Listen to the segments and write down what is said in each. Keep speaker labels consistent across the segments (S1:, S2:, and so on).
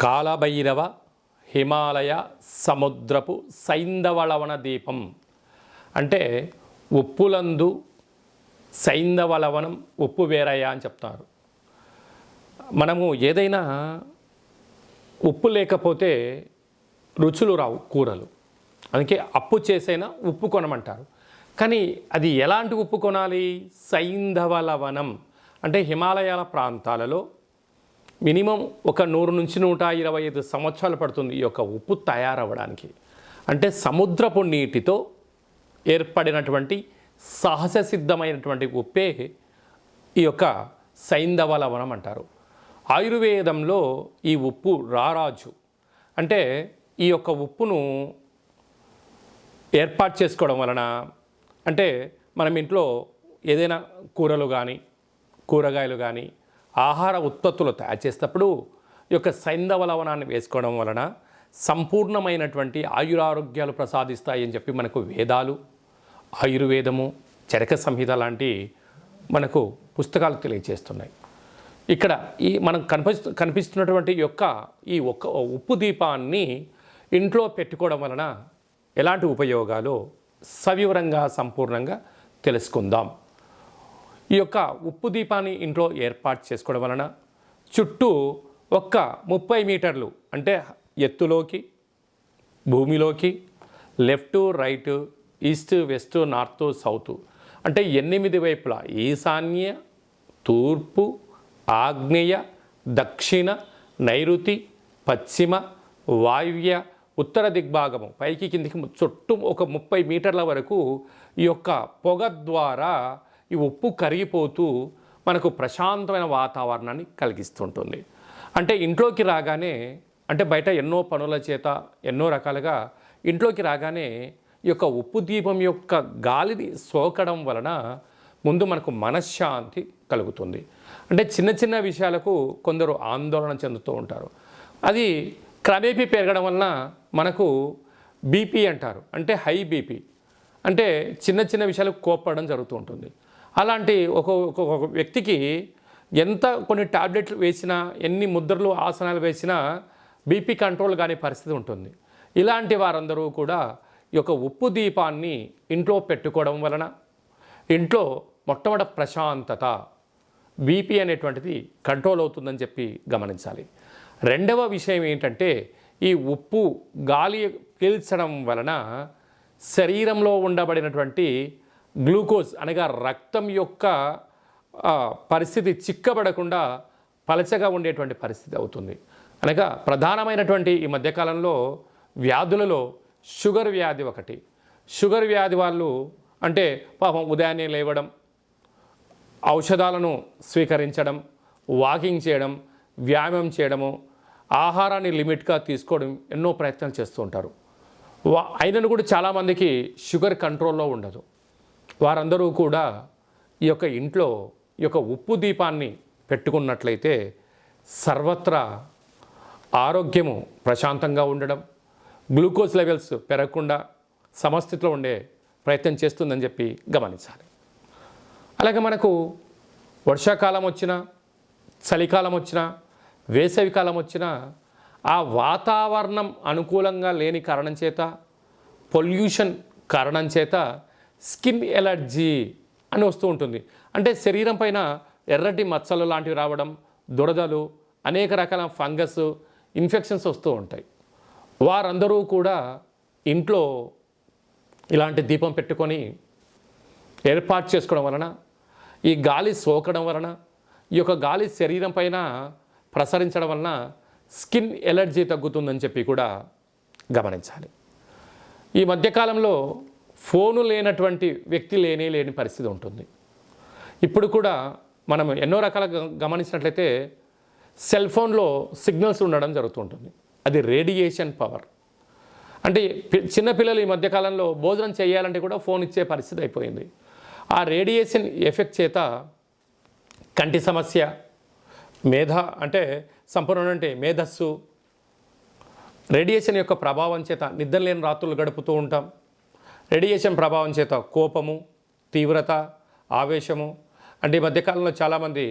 S1: కాలభైరవ హిమాలయ సముద్రపు సైందవలవన దీపం. అంటే ఉప్పులందు సైంధవలవనం ఉప్పు వేరయ్య అని చెప్తారు. మనము ఏదైనా ఉప్పు లేకపోతే రుచులు రావు కూరలు. అందుకే అప్పు చేసైనా ఉప్పు కొనమంటారు. కానీ అది ఎలాంటి ఉప్పు కొనాలి? సైంధవలవనం. అంటే హిమాలయాల ప్రాంతాలలో మినిమం ఒక నూరు నుంచి నూట ఇరవై ఐదు సంవత్సరాలు పడుతుంది ఈ యొక్క ఉప్పు తయారవ్వడానికి. అంటే సముద్రపు నీటితో ఏర్పడినటువంటి సహజ సిద్ధమైనటువంటి ఉప్పే ఈ యొక్క సైంధవ లవణం అంటారు. ఆయుర్వేదంలో ఈ ఉప్పు రారాజు. అంటే ఈ యొక్క ఉప్పును ఏర్పాటు చేసుకోవడం వలన అంటే మనం ఇంట్లో ఏదైనా కూరలు కానీ కూరగాయలు కానీ ఆహార ఉత్పత్తులు తయారు చేసేటప్పుడు ఈ యొక్క సైంధవ లవణాన్ని వేసుకోవడం వలన సంపూర్ణమైనటువంటి ఆయురారోగ్యాలు ప్రసాదిస్తాయని చెప్పి మనకు వేదాలు ఆయుర్వేదము చరక సంహిత లాంటి మనకు పుస్తకాలు తెలియజేస్తున్నాయి. ఇక్కడ ఈ మనం కనిపిస్తు కనిపిస్తున్నటువంటి యొక్క ఈ ఒక్క ఉప్పు దీపాన్ని ఇంట్లో పెట్టుకోవడం వలన ఎలాంటి ఉపయోగాలు సవివరంగా సంపూర్ణంగా తెలుసుకుందాం. ఈ యొక్క ఉప్పు దీపాన్ని ఇంట్లో ఏర్పాటు చేసుకోవడం వలన చుట్టూ ఒక్క ముప్పై మీటర్లు అంటే ఎత్తులోకి భూమిలోకి left right east west north south అంటే ఎనిమిది వైపులా ఈశాన్య తూర్పు ఆగ్నేయ దక్షిణ నైరుతి పశ్చిమ వాయువ్య ఉత్తర దిగ్భాగము పైకి కిందికి చుట్టూ ఒక ముప్పై మీటర్ల వరకు ఈ యొక్క పొగ ద్వారా ఈ ఉప్పు కరిగిపోతూ మనకు ప్రశాంతమైన వాతావరణాన్ని కలిగిస్తుంటుంది. అంటే ఇంట్లోకి రాగానే అంటే బయట ఎన్నో పనుల చేత ఎన్నో రకాలుగా ఇంట్లోకి రాగానే ఈ యొక్క ఉప్పు దీపం యొక్క గాలిని సోకడం వలన ముందు మనకు మనశ్శాంతి కలుగుతుంది. అంటే చిన్న చిన్న విషయాలకు కొందరు ఆందోళన చెందుతూ ఉంటారు. అది క్రమేపీ పెరగడం వలన మనకు బీపీ అంటారు. అంటే హై బీపీ. అంటే చిన్న చిన్న విషయాలకు కోప్పడం జరుగుతూ ఉంటుంది. అలాంటి ఒక ఒక- వ్యక్తికి ఎంత కొన్ని టాబ్లెట్లు వేసినా ఎన్ని ముద్రలు ఆసనాలు వేసినా బీపీ కంట్రోల్ కాని పరిస్థితి ఉంటుంది. ఇలాంటి వారందరూ కూడా ఈ యొక్క ఉప్పు దీపాన్ని ఇంట్లో పెట్టుకోవడం వలన ఇంట్లో మొట్టమొదటి ప్రశాంతత బీపీ అనేటువంటిది కంట్రోల్ అవుతుందని చెప్పి గమనించాలి. రెండవ విషయం ఏంటంటే ఈ ఉప్పు గాలి పీల్చడం వలన శరీరంలో ఉండబడినటువంటి గ్లూకోజ్ అనగా రక్తం యొక్క పరిస్థితి చిక్కబడకుండా పలచగా ఉండేటువంటి పరిస్థితి అవుతుంది. అనగా ప్రధానమైనటువంటి ఈ మధ్యకాలంలో వ్యాధులలో షుగర్ వ్యాధి ఒకటి. షుగర్ వ్యాధి వాళ్ళు అంటే పాపం ఉదయాన్నే లేవడం ఔషధాలను స్వీకరించడం వాకింగ్ చేయడం వ్యాయామం చేయడము ఆహారాన్ని లిమిట్గా తీసుకోవడం ఎన్నో ప్రయత్నాలు చేస్తూ ఉంటారు. వా అయినను కూడా చాలామందికి షుగర్ కంట్రోల్లో ఉండదు. వారందరూ కూడా ఈ యొక్క ఇంట్లో ఈ యొక్క ఉప్పు దీపాన్ని పెట్టుకున్నట్లయితే సర్వత్రా ఆరోగ్యము ప్రశాంతంగా ఉండడం గ్లూకోజ్ లెవెల్స్ పెరగకుండా సమస్థితిలో ఉండే ప్రయత్నం చేస్తుందని చెప్పి గమనించాలి. అలాగే మనకు వర్షాకాలం వచ్చినా చలికాలం వచ్చినా వేసవికాలం వచ్చినా ఆ వాతావరణం అనుకూలంగా లేని కారణం చేత పొల్యూషన్ కారణం చేత స్కిన్ ఎలర్జీ అని వస్తూ ఉంటుంది. అంటే శరీరం పైన ఎర్రటి మచ్చలు లాంటివి రావడం దురదలు అనేక రకాల ఫంగస్ ఇన్ఫెక్షన్స్ వస్తూ ఉంటాయి. వారందరూ కూడా ఇంట్లో ఇలాంటి దీపం పెట్టుకొని ఏర్పాటు చేసుకోవడం వలన ఈ గాలి సోకడం వలన ఈ యొక్క గాలి శరీరం పైన ప్రసరించడం వలన స్కిన్ ఎలర్జీ తగ్గుతుందని చెప్పి కూడా గమనించాలి. ఈ మధ్యకాలంలో ఫోను లేనటువంటి వ్యక్తి లేనే లేని పరిస్థితి ఉంటుంది. ఇప్పుడు కూడా మనం ఎన్నో రకాల గమనించినట్లయితే సెల్ ఫోన్లో సిగ్నల్స్ ఉండడం జరుగుతుంటుంది. అది రేడియేషన్ పవర్. అంటే పి- చిన్నపిల్లలు ఈ మధ్యకాలంలో భోజనం చేయాలంటే కూడా ఫోన్ ఇచ్చే పరిస్థితి అయిపోయింది. ఆ రేడియేషన్ ఎఫెక్ట్ చేత కంటి సమస్య మేధ అంటే సంపూర్ణ అంటే మేధస్సు రేడియేషన్ యొక్క ప్రభావం చేత నిద్ర లేని రాత్రులు గడుపుతూ ఉంటాం. రేడియేషన్ ప్రభావం చేత కోపము తీవ్రత ఆవేశము అంటే ఈ మధ్యకాలంలో చాలామంది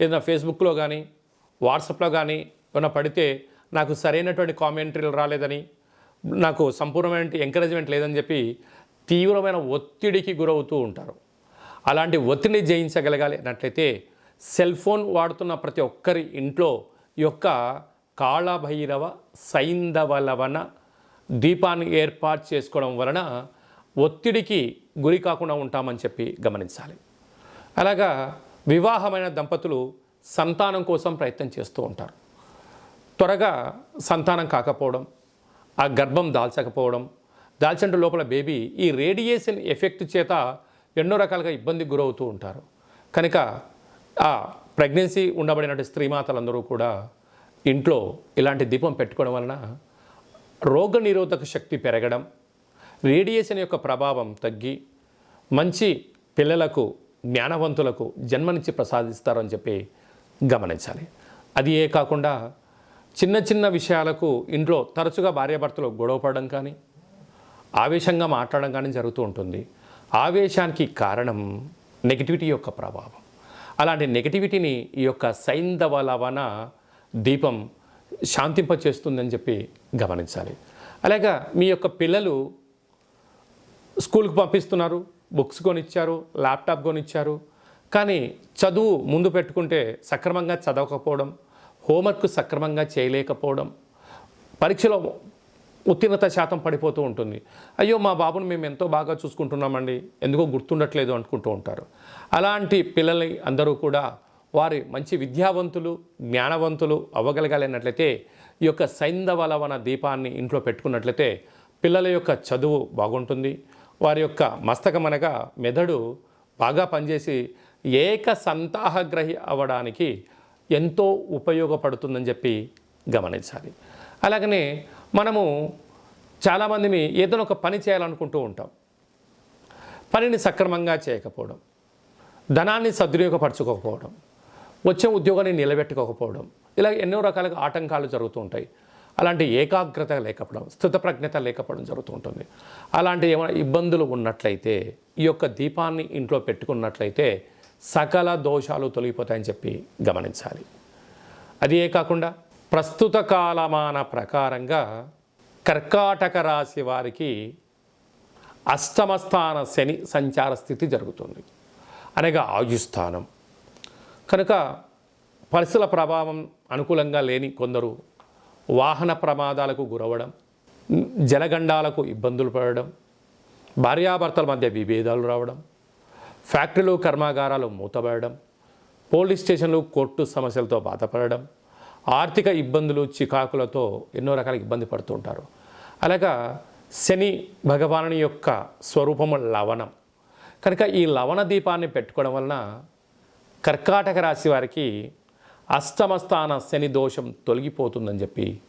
S1: ఏదైనా ఫేస్బుక్లో కానీ వాట్సాప్లో కానీ ఏమైనా పడితే నాకు సరైనటువంటి కామెంటరీలు రాలేదని నాకు సంపూర్ణమైన ఎంకరేజ్మెంట్ లేదని చెప్పి తీవ్రమైన ఒత్తిడికి గురవుతూ ఉంటారు. అలాంటి ఒత్తిడిని జయించగలగాలి. అన్నట్లయితే సెల్ ఫోన్ వాడుతున్న ప్రతి ఒక్కరి ఇంట్లో ఈ యొక్క కాళభైరవ సైంధవలవన దీపాన్ని ఏర్పాటు చేసుకోవడం వలన ఒత్తిడికి గురి కాకుండా ఉంటామని చెప్పి గమనించాలి. అలాగా వివాహమైన దంపతులు సంతానం కోసం ప్రయత్నం చేస్తూ ఉంటారు. త్వరగా సంతానం కాకపోవడం ఆ గర్భం దాల్చకపోవడం దాల్చంటే లోపల బేబీ ఈ రేడియేషన్ ఎఫెక్ట్ చేత ఎన్నో రకాలుగా ఇబ్బందికి గురవుతూ ఉంటారు. కనుక ఆ ప్రెగ్నెన్సీ ఉండబడినటువంటి స్త్రీమాతలందరూ కూడా ఇంట్లో ఇలాంటి దీపం పెట్టుకోవడం వలన రోగనిరోధక శక్తి పెరగడం రేడియేషన్ యొక్క ప్రభావం తగ్గి మంచి పిల్లలకు జ్ఞానవంతులకు జన్మనిచ్చి ప్రసాదిస్తారని చెప్పి గమనించాలి. అది ఏ కాకుండా చిన్న చిన్న విషయాలకు ఇంట్లో తరచుగా భార్యాభర్తలు గొడవపడడం కానీ ఆవేశంగా మాట్లాడడం కానీ జరుగుతూ ఉంటుంది. ఆవేశానికి కారణం నెగిటివిటీ యొక్క ప్రభావం. అలాంటి నెగిటివిటీని ఈ యొక్క సైంధవ లవణ దీపం శాంతింపచేస్తుందని చెప్పి గమనించాలి. అలాగా మీ యొక్క పిల్లలు స్కూల్కి పంపిస్తున్నారు బుక్స్ కొనిచ్చారు ల్యాప్టాప్ కొనిచ్చారు. కానీ చదువు ముందు పెట్టుకుంటే సక్రమంగా చదవకపోవడం హోంవర్క్ సక్రమంగా చేయలేకపోవడం పరీక్షలో ఉత్తీర్ణత శాతం పడిపోతూ ఉంటుంది. అయ్యో మా బాబును మేము ఎంతో బాగా చూసుకుంటున్నామండి ఎందుకో గుర్తుండట్లేదు అనుకుంటూ ఉంటారు. అలాంటి పిల్లల్ని అందరూ కూడా వారి మంచి విద్యావంతులు జ్ఞానవంతులు అవ్వగలగాలన్నట్లయితే ఈ యొక్క సైంధవలవన దీపాన్ని ఇంట్లో పెట్టుకున్నట్లయితే పిల్లల యొక్క చదువు బాగుంటుంది. వారి యొక్క మస్తకం అనగా మెదడు బాగా పనిచేసి ఏక సంతాహగ్రహి అవ్వడానికి ఎంతో ఉపయోగపడుతుందని చెప్పి గమనించాలి. అలాగనే మనము చాలామందిని ఏదైనా ఒక పని చేయాలనుకుంటూ ఉంటాం. పనిని సక్రమంగా చేయకపోవడం ధనాన్ని సద్వినియోగపరచుకోకపోవడం వచ్చే ఉద్యోగాన్ని నిలబెట్టుకోకపోవడం ఇలా ఎన్నో రకాలుగా ఆటంకాలు జరుగుతూ ఉంటాయి. అలాంటి ఏకాగ్రత లేకపోవడం స్థితప్రజ్ఞత లేకపోవడం జరుగుతూ ఉంటుంది అలాంటి ఏమైనా ఇబ్బందులు ఉన్నట్లయితే ఈ యొక్క దీపాన్ని ఇంట్లో పెట్టుకున్నట్లయితే సకల దోషాలు తొలగిపోతాయని చెప్పి గమనించాలి. అది ఏ కాకుండా ప్రస్తుత కాలమాన ప్రకారంగా కర్కాటక రాశి వారికి అష్టమస్థాన శని సంచార స్థితి జరుగుతుంది. అనగా ఆయుస్థానం కనుక పరిసల ప్రభావం అనుకూలంగా లేని కొందరు వాహన ప్రమాదాలకు గురవడం జలగండాలకు ఇబ్బందులు పడడం భార్యాభర్తల మధ్య విభేదాలు రావడం ఫ్యాక్టరీలు కర్మాగారాలు మూతపడడం పోలీస్ స్టేషన్లు కోర్టు సమస్యలతో బాధపడడం ఆర్థిక ఇబ్బందులు చికాకులతో ఎన్నో రకాల ఇబ్బంది పడుతుంటారు అలాగా శని భగవానుని యొక్క స్వరూపము లవణం. కనుక ఈ లవణ దీపాన్ని పెట్టుకోవడం వలన కర్కాటక రాశి వారికి అష్టమస్థాన శని దోషం తొలగిపోతుందని చెప్పి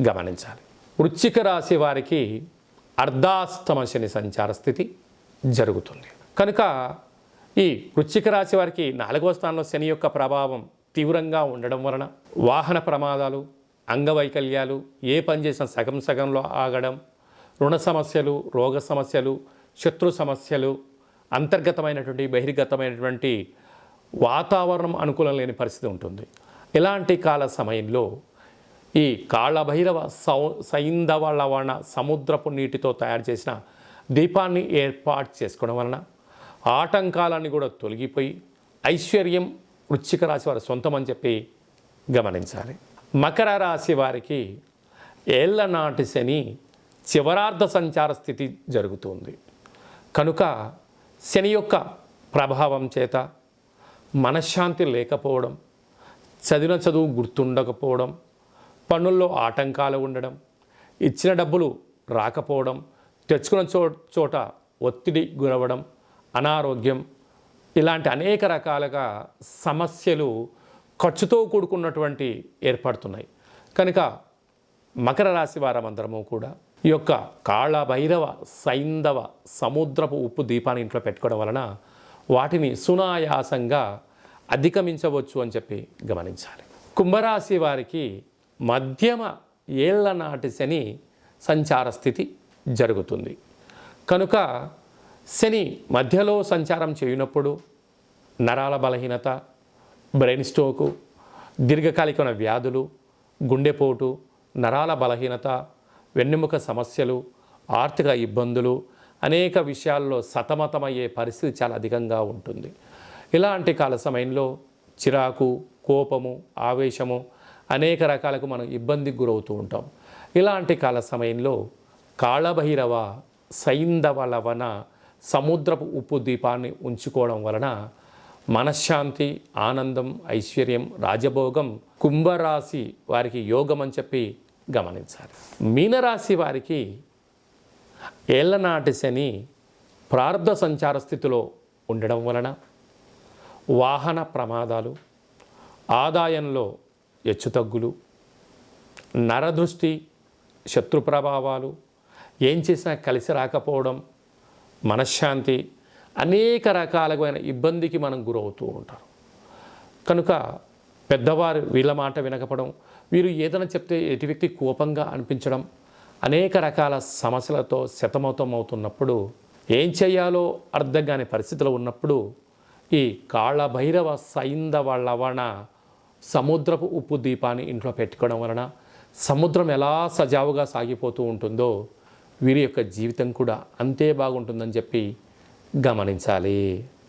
S1: గమనించాలి. వృశ్చిక రాశి వారికి అర్ధాష్టమ శని సంచార స్థితి జరుగుతుంది. కనుక ఈ వృశ్చిక రాశి వారికి నాలుగవ స్థానంలో శని యొక్క ప్రభావం తీవ్రంగా ఉండడం వలన వాహన ప్రమాదాలు అంగవైకల్యాలు ఏ పని చేసినా సగం సగంలో ఆగడం రుణ సమస్యలు రోగ సమస్యలు శత్రు సమస్యలు అంతర్గతమైనటువంటి బహిర్గతమైనటువంటి వాతావరణం అనుకూలం లేని పరిస్థితి ఉంటుంది. ఇలాంటి కాల సమయంలో ఈ కాళభైరవ సౌ సైంధవ లవణ సముద్రపు నీటితో తయారు చేసిన దీపాన్ని ఏర్పాటు చేసుకోవడం వలన ఆటంకాలన్నీ కూడా తొలగిపోయి ఐశ్వర్యం వృశ్చిక రాశి వారి సొంతం అని చెప్పి గమనించాలి. మకర రాశి వారికి ఏళ్ళ నాటి శని చివరార్ధ సంచార స్థితి జరుగుతుంది. కనుక శని యొక్క ప్రభావం చేత మనశ్శాంతి లేకపోవడం చదివిన చదువు గుర్తుండకపోవడం పనుల్లో ఆటంకాలు ఉండడం ఇచ్చిన డబ్బులు రాకపోవడం తెచ్చుకున్న చో చోట ఒత్తిడి గురవడం అనారోగ్యం ఇలాంటి అనేక రకాలుగా సమస్యలు ఖర్చుతో కూడుకున్నటువంటి ఏర్పడుతున్నాయి. కనుక మకర రాశి వారమందరము కూడా ఈ యొక్క కాళభైరవ సైంధవ సముద్రపు ఉప్పు దీపాన్ని ఇంట్లో పెట్టుకోవడం వలన వాటిని సునాయాసంగా అధిగమించవచ్చు అని చెప్పి గమనించాలి. కుంభరాశి వారికి మధ్యమ ఏళ్ళ నాటి శని సంచార స్థితి జరుగుతుంది. కనుక శని మధ్యలో సంచారం చేయనప్పుడు నరాల బలహీనత బ్రెయిన్ స్ట్రోకు దీర్ఘకాలికమైన వ్యాధులు గుండెపోటు నరాల బలహీనత వెన్నెముక సమస్యలు ఆర్థిక ఇబ్బందులు అనేక విషయాల్లో సతమతమయ్యే పరిస్థితి చాలా అధికంగా ఉంటుంది. ఇలాంటి కాల సమయంలో చిరాకు కోపము ఆవేశము అనేక రకాలకు మనం ఇబ్బందికి గురవుతూ ఉంటాం. ఇలాంటి కాల సమయంలో కాళభైరవ సైంధవ లవణ సముద్రపు ఉప్పు దీపాన్ని ఉంచుకోవడం వలన మనశ్శాంతి ఆనందం ఐశ్వర్యం రాజభోగం కుంభరాశి వారికి యోగం అని చెప్పి గమనించాలి. మీనరాశి వారికి ఏళ్ళనాటి శని ప్రార్థ సంచార స్థితిలో ఉండడం వలన వాహన ప్రమాదాలు ఆదాయంలో హెచ్చుతగ్గులు నరదృష్టి శత్రు ప్రభావాలు ఏం చేసినా కలిసి రాకపోవడం మనశ్శాంతి అనేక రకాలమైన ఇబ్బందికి మనం గురవుతూ ఉంటారు. కనుక పెద్దవారు వీళ్ళ మాట వినకపోవడం వీరు ఏదైనా చెప్తే ఎటు వ్యక్తి కోపంగా అనిపించడం అనేక రకాల సమస్యలతో శతమతం అవుతున్నప్పుడు ఏం చేయాలో అర్థం కాని పరిస్థితిలో ఉన్నప్పుడు ఈ కాళభైరవ సైంధవ లవణ సముద్రపు ఉప్పు దీపాన్ని ఇంట్లో పెట్టుకోవడం వలన సముద్రం ఎలా సజావుగా సాగిపోతూ ఉంటుందో వీరి యొక్క జీవితం కూడా అంతే బాగుంటుందని చెప్పి గమనించాలి.